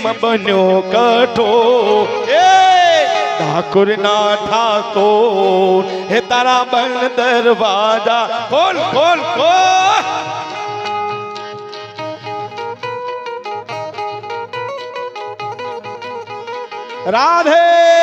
કેમ બન્યો કઠો એ ઠાકુર ના ઠાકોર હે તારા બંધ દરવાજા ખોલ ખોલ ખોલ રાધે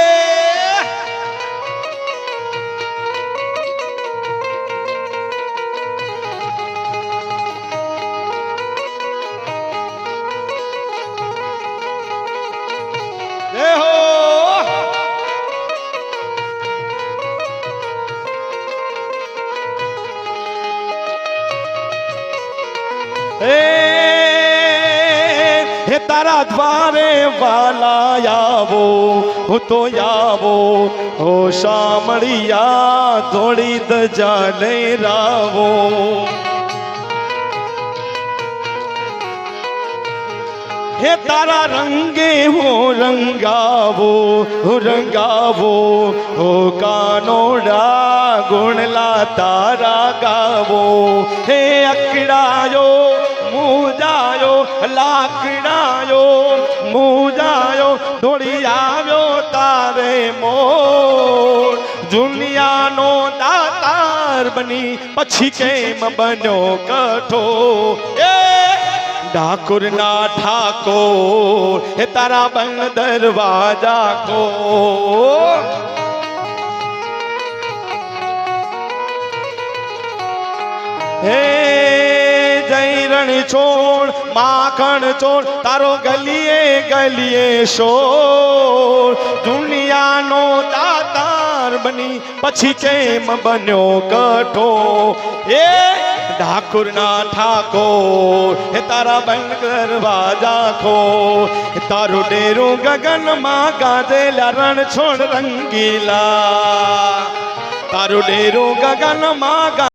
ए तारा द्वारे वाला आवो हो तो आवो हो शामिया थोड़ी द जाने रावो। हे तारा रंगे हो रंगावो हो रंगावो। हो कानोड़ा गुणला तारा गा મુજાયો લાકડાયો મુજાયો દોડી આવ્યો તારે મો જુનિયાનો દાતાર બની, પછી કેમ બન્યો કઠો એ ડાકોર ના ઠાકોર, હે તારા બંધ દરવાજા કો હે જય રણ છોડ માખણ છોડ તારો ગલીએ ગલીએ શોર દુનિયાનો દાતાર બની પછી કેમ બન્યો કઠો એ ઠાકુર ના ઠાકોર હે તારા બંધ દરવાજા ખો હે તારું ડેરું ગગનમાં ગાજેલા રણ છોડ રંગીલા તારું ડેરું ગગનમાં ગા